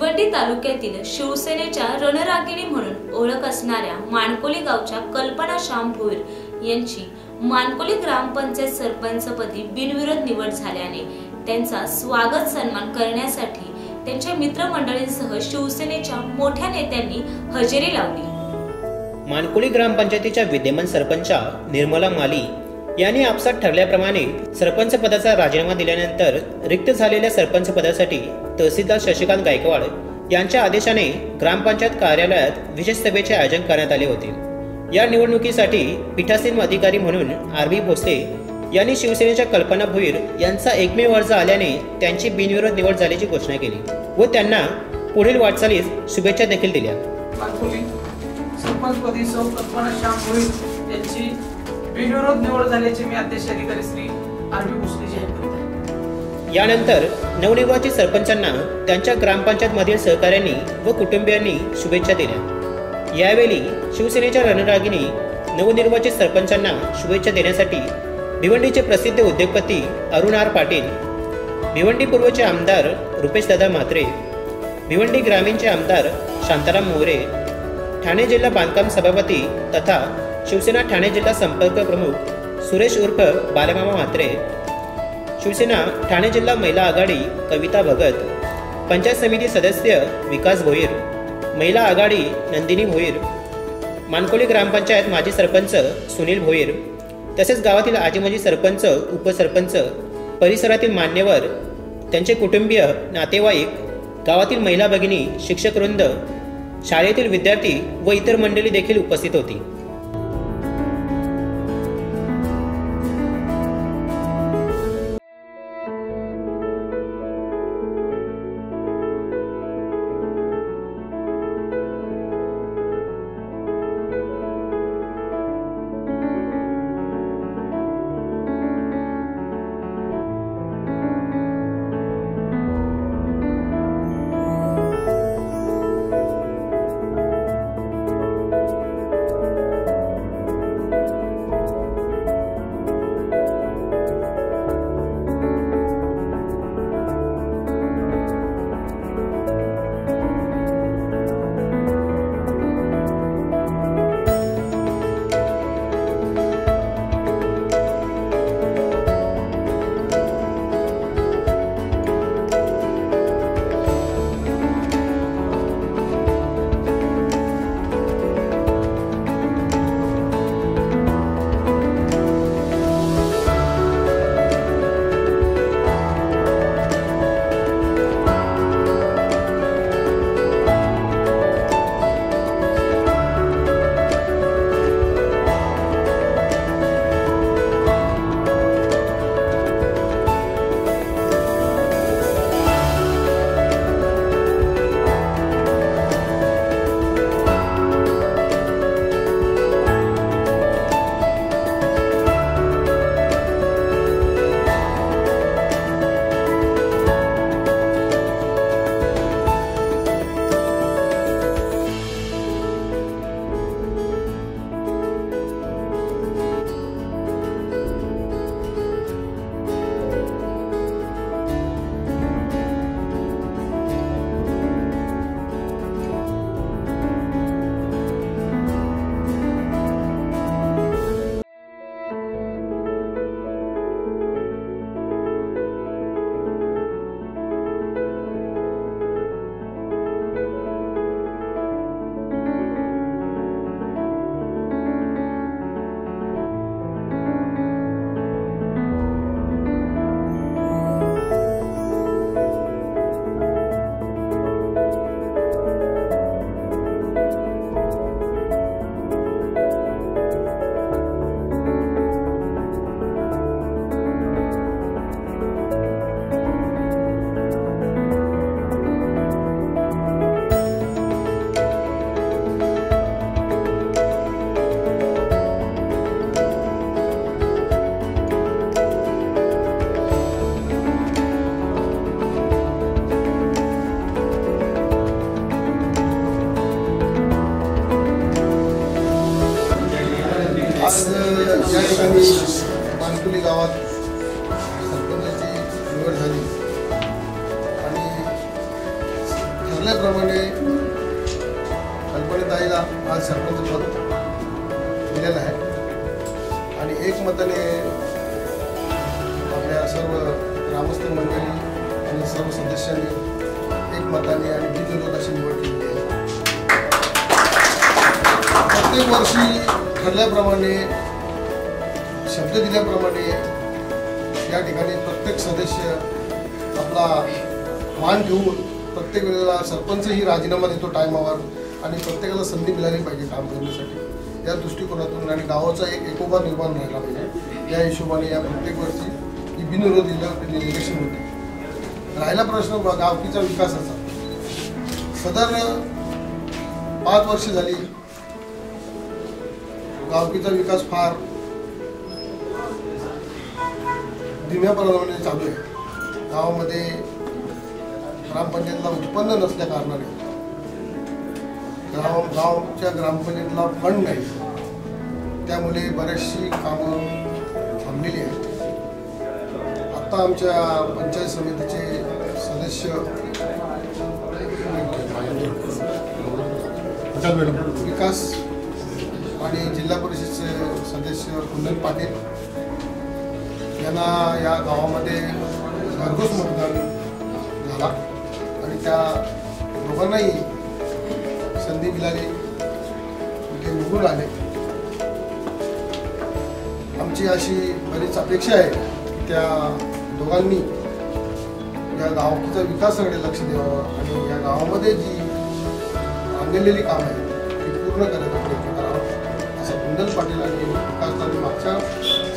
भिवंडी तालुक्यातील शिवसेनेच्या रणरागिणी म्हणून ओळख असणाऱ्या मानकोली गावच्या कल्पना श्याम भोईर यांची मानकोली ग्रामपंचायत सरपंचपदी बिनविरोध निवड झाल्याने त्यांचा स्वागत सन्मान करण्यासाठी त्यांच्या मित्रमंडळींसह शिवसेनेच्या मोठ्या नेत्यांनी हजेरी लावली. मानकोली ग्रामपंचायतीच्या विद्यमान सरपंचा निर्मला माली यांनी आपसात ठरल्याप्रमाणे सरपंच पदाचा राजीनामा दिल्यानंतर रिक्त झालेल्या सरपंच पदासाठी तहसीलदार शशिकांत गायकवाड यांच्या आदेशाने ग्रामपंचायत कार्यालयात विशेष सभेचे आयोजन करण्यात आले होते. या निवडणुकीसाठी पीठासीन अधिकारी म्हणून आर बी भोसले यांनी शिवसेनेच्या कल्पना भोईर यांचा एकमेव अर्ज आल्याने त्यांची बिनविरोध निवड झाल्याची घोषणा केली व त्यांना पुढील वाटचालीस शुभेच्छा देखील दिल्या. सरपंचपदी सौ कल्पना श्याम भोईर यांची बिनविरोध निवड झाल्याचे मी अध्यक्ष अधिकारी श्री आर बी भोसले जाहीर करत आहे यानंतर नवनिर्वाचित सरपंचांना त्यांच्या ग्रामपंचायतमधील सहकाऱ्यांनी व कुटुंबियांनी शुभेच्छा दिल्या. यावेळी शिवसेनेच्या रणरागिनी नवनिर्वाचित सरपंचांना शुभेच्छा देण्यासाठी भिवंडीचे प्रसिद्ध उद्योगपती अरुण आर पाटील भिवंडी पूर्वचे आमदार रुपेशदादा म्हात्रे भिवंडी ग्रामीणचे आमदार शांताराम मोरे ठाणे जिल्हा बांधकाम सभापती तथा शिवसेना ठाणे जिल्हा संपर्क प्रमुख सुरेश उर्फ बालमामा म्हात्रे. शिवसेना ठाणे जिल्हा महिला आघाडी कविता भगत. पंचायत समिती सदस्य विकास भोईर. महिला आघाडी नंदिनी भोईर. मानकोली ग्रामपंचायत माजी सरपंच सुनील भोईर. तसेच गावातील आजीमाजी सरपंच उपसरपंच परिसरातील मान्यवर त्यांचे कुटुंबीय नातेवाईक गावातील महिला भगिनी शिक्षक वृंद शाळेतील विद्यार्थी व इतर मंडळी देखील उपस्थित होती. या ठिकाणी मानकुली गावात सरपंचाची निवड झाली. आणि ठरल्याप्रमाणे कल्पनेताईला आज सरपंच पद दिलेलं आहे. आणि एकमताने आपल्या सर्व ग्रामस्थ मंडळी आणि सर्व सदस्यांनी एकमताने आणि बिनविरोध अशी निवड केली आहे. प्रत्येक वर्षी ठरल्याप्रमाणे शब्द दिल्याप्रमाणे या ठिकाणी प्रत्येक सदस्य आपला मान ठेवून प्रत्येक वेळेला सरपंचही राजीनामा देतो टायमावर आणि प्रत्येकाला संधी मिळाली पाहिजे काम करण्यासाठी. या दृष्टिकोनातून आणि गावाचा एक एकोबा निर्माण राहिला पाहिजे. या हिशोबाने या प्रत्येक वर्षी ही बिनविरोध इलेक्शन होते. राहिला प्रश्न गावकीचा विकासाचा सदर पाच वर्ष झाली गावकीचा विकास फार धीम्याप्रमाणे चालू आहे. गावामध्ये ग्रामपंचायतला उत्पन्न नसल्या कारणाने गाव गावच्या ग्रामपंचायतला फंड नाही. त्यामुळे बरेचशी कामं थांबलेली आहेत. आता आमच्या पंचायत समितीचे सदस्य विकास आणि जिल्हा परिषदचे सदस्य कुंदन पाटील यांना या गावामध्ये घरघोस मतदान झाला. आणि त्या दोघांनाही संधी मिळाली. ते निवडून आले. आमची अशी बरीच अपेक्षा आहे की त्या दोघांनी या गावाचा विकासाकडे लक्ष द्यावं आणि या गावामध्ये जी आणलेली कामं आहेत ती पूर्ण करण्याचा प्रयत्न करावा. असं कुंदन पाटील आणि विकास मागच्या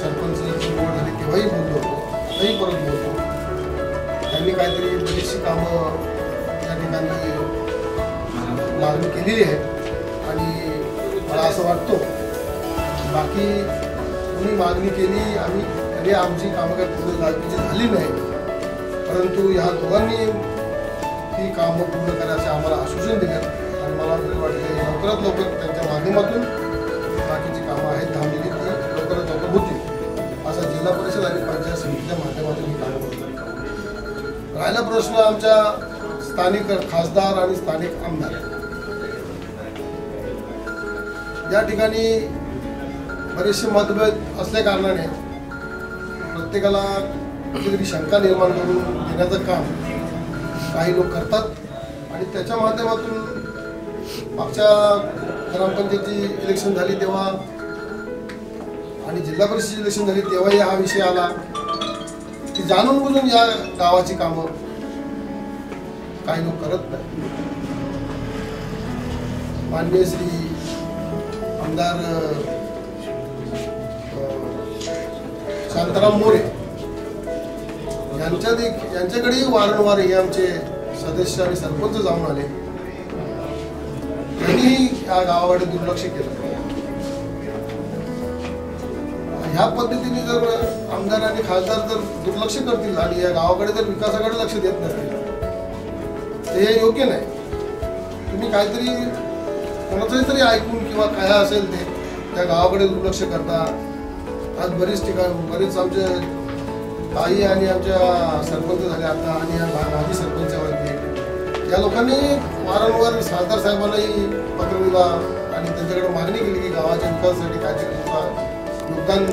सरपंच निवड झाली तेव्हाही बोललो होतो आताही परत बोलतो त्यांनी काहीतरी बरीचशी कामं या ठिकाणी मागणी केलेली आहे आणि मला असं वाटतो बाकी कोणी मागणी केली आम्ही तरी आमची कामं काय पूर्ण झाली म्हणजे झाली नाही. परंतु ह्या दोघांनी ही कामं पूर्ण करायचे आम्हाला आश्वासन दिलं आणि मला तरी वाटतं लवकरात लवकर त्यांच्या माध्यमातून बाकीची कामं आहेत थांबलेली राहिला प्रश्न आमच्या स्थानिक खासदार आणि स्थानिक आमदार. या ठिकाणी बरेचसे मतभेद असल्या कारणाने प्रत्येकाला कुठेतरी शंका निर्माण करून देण्याचं काम काही लोक करतात आणि त्याच्या माध्यमातून मागच्या ग्रामपंचायतची इलेक्शन झाली तेव्हा आणि जिल्हा परिषदेची इलेक्शन झाली तेव्हाही हा विषय आला. की जाणून बुजून या गावाची कामं काही लोक करत नाही. माननीय श्री आमदार शांताराम मोरे यांच्या देखील यांच्याकडेही वारंवार हे आमचे सदस्य आणि सरपंच जाऊन आले. त्यांनीही या गावाकडे दुर्लक्ष केलं. ह्या पद्धतीने जर आमदार आणि खासदार जर दुर्लक्ष करतील आणि या गावाकडे जर विकासाकडे लक्ष देत नसतील तर हे योग्य नाही. तुम्ही काहीतरी कोणाचंही तरी ऐकून किंवा काय असेल ते त्या गावाकडे दुर्लक्ष करता. आज बरीच ठिकाण बरेच आमचे ताई आणि आमच्या सरपंच झाले आता आणि या माजी सरपंच या लोकांनी वारंवार खासदार साहेबांनाही पत्र दिला आणि त्यांच्याकडे मागणी केली की गावाच्या विकासासाठी काहीतरी योगदान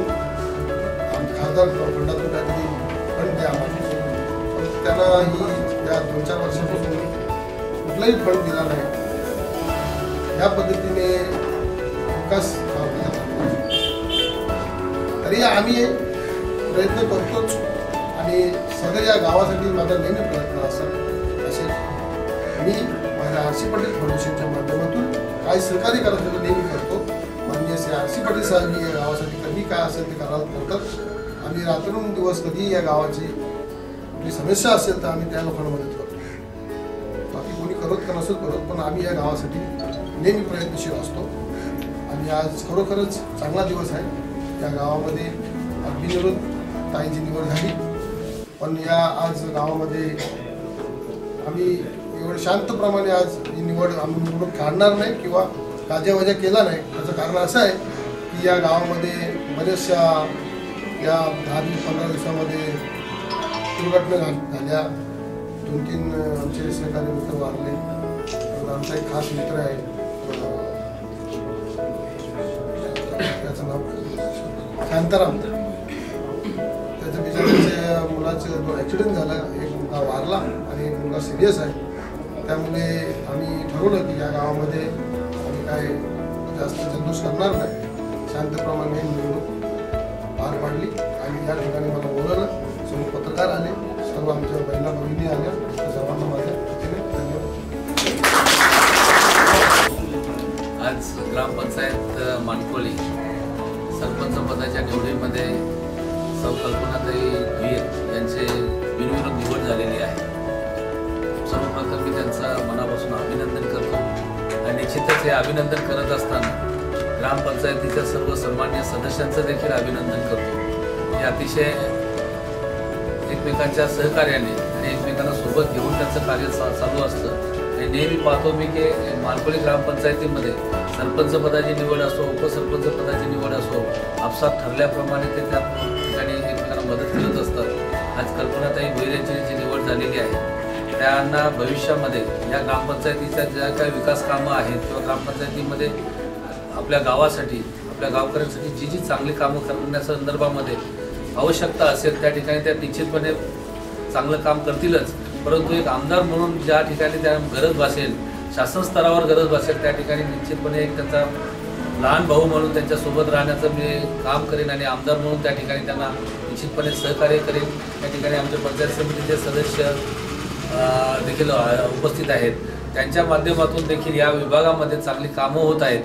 खासदार फंडातून काहीतरी फंड द्या. पण त्यांना ही या दोन चार वर्षापासून कुठलाही फंड दिला नाही. या पद्धतीने विकास तरी आम्ही प्रयत्न करतोच आणि सगळं या गावासाठी माझा नेहमी प्रयत्न असेल असेल मी माझ्या आर सी पटेल फाउंडेशनच्या माध्यमातून काय सहकार्य करायचं नेहमी करतो. माननीय श्री आर सी पटेल साहेब या गावासाठी कधी काय असेल ते करायला करतात आम्ही रात्रून दिवस कधी या गावाची कुठली समस्या असेल तर आम्ही त्या लोकांना मदत करतो. बाकी कोणी करत का नसेल करत पण आम्ही या गावासाठी नेहमी प्रयत्नशील असतो. आणि आज खरोखरच चांगला दिवस आहे. या गावामध्ये बिनविरोध ताईंची निवड झाली. पण या आज गावामध्ये आम्ही एवढं शांतप्रमाणे आज ही निवड आम्ही निवडून काढणार नाही किंवा गाजावाजा केला नाही. त्याचं कारण असं आहे की या गावामध्ये बऱ्याचशा या दहा दिवस पंधरा दिवसामध्ये दुर्घटना झाल्या. दोन तीन आमचे सहकारी मित्र वारले आमचा एक खास मित्र आहे. त्याचं नाव शांताराम. त्याच्या बिचाराच्या मुलाचं ॲक्सिडेंट झाला. एक मुलगा वारला आणि एक मुलगा सिरियस आहे. त्यामुळे आम्ही ठरवलं की या गावामध्ये आम्ही काय जास्त जल्लोष करणार नाही. शांतप्रमाणे निवडणूक पार पाडली आणि या ठिकाणी मला बोलवलं. समोर पत्रकार आले सर्व आमच्या बहिणा भगिनी आल्या सर्वांना माझ्या धन्यवाद. आज ग्रामपंचायत मानकोळी सरपंच पदाच्या निवडीमध्ये सौ कल्पनाताई वीर यांचे बिनविरोध निवड झालेली आहे सर्वप्रथम मी त्यांचं मनापासून अभिनंदन करतो. आणि निश्चितच हे अभिनंदन करत असताना ग्रामपंचायतीच्या सर्व सन्मान्य सदस्यांचं देखील अभिनंदन करतो. हे अतिशय एकमेकांच्या सहकार्याने आणि एकमेकांना सोबत घेऊन त्यांचं कार्य चालू असतं. आणि नेहमी पाहतो मी की मालकोली ग्रामपंचायतीमध्ये सरपंच पदाची निवड असो उपसरपंच पदाची निवड असो आपसात ठरल्याप्रमाणे ते त्या ठिकाणी एकमेकांना मदत करत असतात. आज कल्पनाताई भोईर जी निवड झालेली आहे त्यांना भविष्यामध्ये या ग्रामपंचायतीच्या ज्या काही विकास कामं आहेत किंवा ग्रामपंचायतीमध्ये आपल्या गावासाठी आपल्या गावकऱ्यांसाठी जी जी चांगली कामं करण्याच्या संदर्भामध्ये आवश्यकता असेल त्या ठिकाणी त्या निश्चितपणे चांगलं काम करतीलच. परंतु एक आमदार म्हणून ज्या ठिकाणी त्या गरज भासेल शासन स्तरावर गरज भासेल त्या ठिकाणी निश्चितपणे एक त्याचा लहान भाऊ म्हणून त्यांच्यासोबत राहण्याचं मी काम करेन आणि आमदार म्हणून त्या ठिकाणी त्यांना निश्चितपणे सहकार्य करेन. त्या ठिकाणी आमचे पंचायत समितीचे सदस्य देखील उपस्थित आहेत. त्यांच्या माध्यमातून देखील या विभागामध्ये चांगली कामं होत आहेत.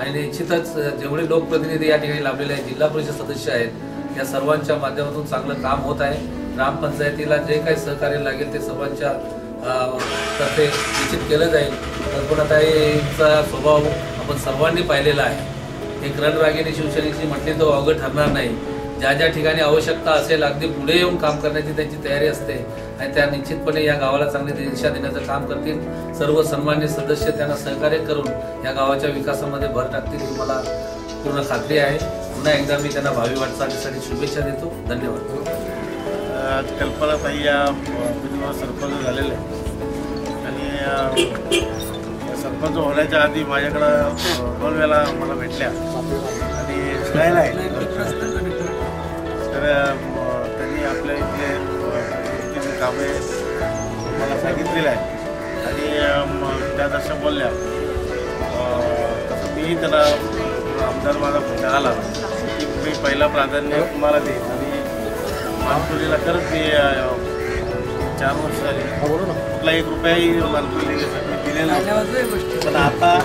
आणि निश्चितच जेवढे लोकप्रतिनिधी या ठिकाणी लाभलेले आहेत जिल्हा परिषद सदस्य आहेत या सर्वांच्या माध्यमातून चांगलं काम होत आहे. ग्रामपंचायतीला जे काही सहकार्य लागेल ते सर्वांच्या तर्फे निश्चित केलं जाईल. कल्पनाताईचा स्वभाव आपण सर्वांनी पाहिलेला आहे. एक रणरागिणी शिवसेनेची म्हटली तो अवघड ठरणार नाही. ज्या ज्या ठिकाणी आवश्यकता असेल अगदी पुढे येऊन काम करण्याची त्यांची तयारी असते आणि त्या निश्चितपणे या गावाला चांगली दिशा देण्याचं काम करतील. सर्व सन्मान्य सदस्य त्यांना सहकार्य करून या गावाच्या विकासामध्ये भर टाकतील ही मला पूर्ण खात्री आहे. पुन्हा एकदा मी त्यांना भावी वाटचालीसाठी शुभेच्छा देतो. धन्यवाद. आज कल्पनाताई या सरपंच झालेले आहे. आणि या सरपंच होण्याच्या आधी माझ्याकडं दोन वेळा मला भेटल्या. आणि शिकायला आहे. तर त्यांनी आपल्या इथले कामे मला सांगितलेलं आहे आणि त्या तशा बोलल्या तसं मीही त्याला आमदार माझा फोन आला. मी पहिला प्राधान्य तुम्हाला देईन. आणि मानकुलीला खरंच मी चार वर्ष झाली. कुठला एक रुपयाही मानकुलीसाठी मी दिलेला नाही. पण आता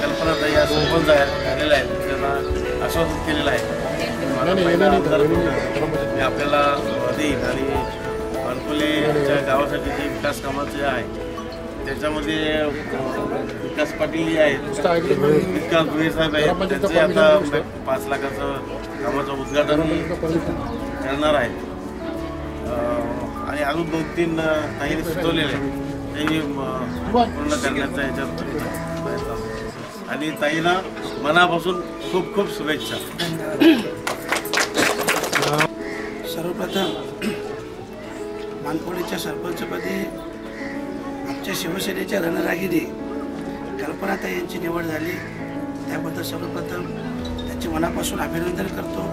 कल्पनाताई या सरपंच आहेत झालेल्या आहेत. त्यांना आश्वासन केलेलं आहे. की माझा पहिला आमदार म्हणून मी आपल्याला देईन. आणि मानकुलीच्या गावासाठी जे विकास कामाचे आहे त्याच्यामध्ये विकास पाटील जे आहेत. विकास दुहे साहेब आहेत. त्यांचे आता पाच लाखाचं कामाचं उद्घाटन करणार आहे आणि अजून दोन तीन काही सुचवलेले. तेही अं, पूर्ण करण्याचा याच्यात प्रयत्न. आणि ताईला मनापासून खूप खूप शुभेच्छा. सर्वप्रथम मानकोळीच्या सरपंचपदी आमच्या शिवसेनेच्या रणरागिरी कल्पनाताई यांची निवड झाली. त्याबद्दल सर्वप्रथम त्यांचे मनापासून अभिनंदन करतो.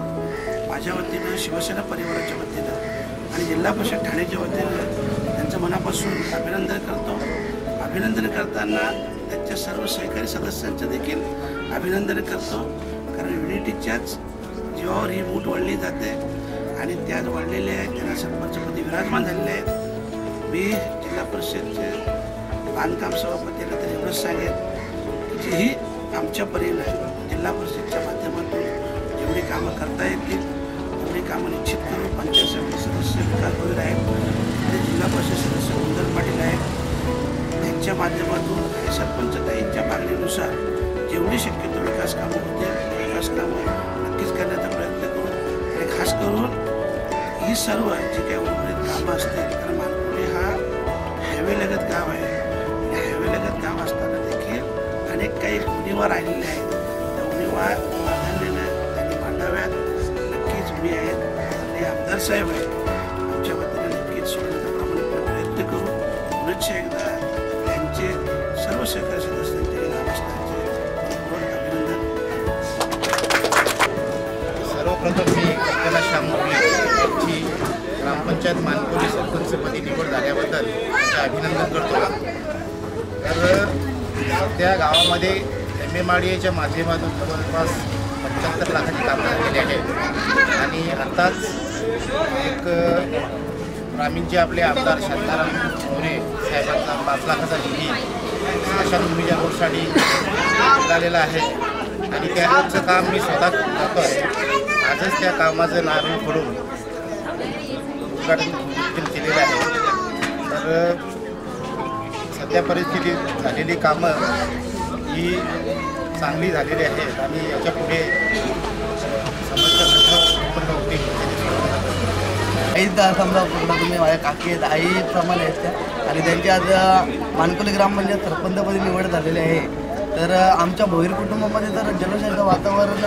माझ्या वतीनं शिवसेना परिवाराच्या वतीनं आणि जिल्हा परिषद ठाण्याच्या वतीनं त्यांचं मनापासून अभिनंदन करतो. अभिनंदन करताना त्यांच्या सर्व सहकारी सदस्यांचं देखील अभिनंदन करतो. कारण युनिटीच्याच जीवावर ही मूठ वळली जाते आणि त्यात वळलेले वाढलेले आहेत त्यांना सरपंचपदी विराजमान झालेले आहेत. मी जिल्हा परिषदचे बांधकाम सभापतीला तर एवढंच सांगेल की जेही आमच्या परीनं जिल्हा परिषदच्या माध्यमातून जेवढी कामं करता येतील तेवढी कामं निश्चित करून पंचायत समिती सदस्य विकास भोईर आहेत ते जिल्हा परिषद सदस्य उंदर पाटील आहेत. त्यांच्या माध्यमातून आणि सरपंचताईंच्या मागणीनुसार जेवढी शक्यतो विकास कामं होतील विकास कामं नक्कीच करण्याचा प्रयत्न करू. आणि खास करून ही सर्व जी काही उर्वरित कामं असतील कारण मानपुरी हा हायवे लगत गाव आहे. असताना देखील अनेक काही उणीवा आलेले आहेत. त्या उणीवा बांधलेल्या आणि बांधाव्यात नक्कीच उणी आहेत. आणि आमदार साहेब आहेत. आमच्या वतीने नक्कीच सोडण्याचा प्रयत्न करू. पुनश्च एकदा त्यांचे सर्व सहकारी सदस्यांचे ग्रामस्थांचे अभिनंदन. सर्वप्रथम मी आपल्याला श्याम यांची ग्रामपंचायत मानकोली सरपंचपदी निवड झाल्याबद्दल अभिनंदन करतो. तर त्या गावामध्ये एम एम आर डी एच्या माध्यमातून जवळपास पंच्याहत्तर लाखाची कामं झालेली आहेत. आणि आत्ताच एक ग्रामीणचे आपले आमदार शांताराम मोरे साहेबांचा पाच लाखाचा निधी स्मशानभूमीच्या रोडसाठी मिळालेला आहे. आणि त्या रोडचं काम मी स्वतः करतो आहे आजच त्या कामाचं नारळ फोडून उद्घाटन केलेलं आहे. तर सध्या परिस्थितीत झालेली कामं ही चांगली झालेली आहेत आणि याच्यापुढे समस्या उत्पन्न समजा पूर्ण तुम्ही माझ्या काकी आहेत आईप्रमाणे आहेत त्या. आणि त्यांची आज मानकुली मानकोली ग्रामपंचायत म्हणजे सरपंचपदी निवड झालेली आहे. तर आमच्या भोईर कुटुंबामध्ये तर जल्लोषाचं वातावरण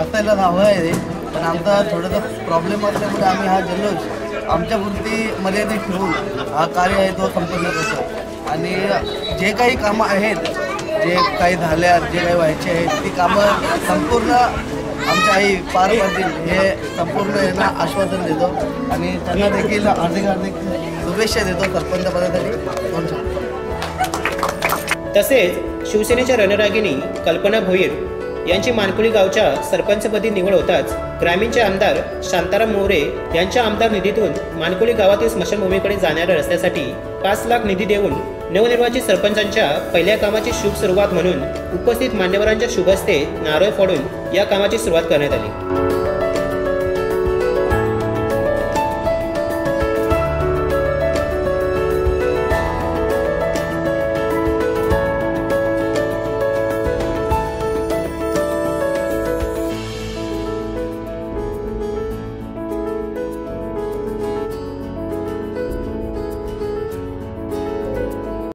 असायला हवं आहे. पण आमचा थोडासा प्रॉब्लेम असल्यामुळे आम्ही हा जल्लोष आमच्यापुरती मर्यादित ठेवून हा कार्य आहे तो संपन्न करतो. आणि जे काही कामं आहेत जे काही झाल्या जे काही व्हायचे आहेत ती कामं संपूर्ण आमच्या आई पार पडतील हे संपूर्ण यांना आश्वासन देतो. आणि त्यांना देखील हार्दिक हार्दिक शुभेच्छा देतो सरपंच पदासाठी. दोन तसेच शिवसेनेच्या रणरागिणी कल्पना भोईर यांची मानकुळी गावच्या सरपंचपदी निवड होताच ग्रामीणचे आमदार शांताराम मोरे यांच्या आमदार निधीतून मानकुळी गावातील स्मशानभूमीकडे जाणाऱ्या रस्त्यासाठी पाच लाख निधी देऊन नवनिर्वाचित सरपंचांच्या पहिल्या कामाची शुभ सुरुवात म्हणून उपस्थित मान्यवरांच्या शुभहस्ते नारळ फोडून या कामाची सुरुवात करण्यात आली.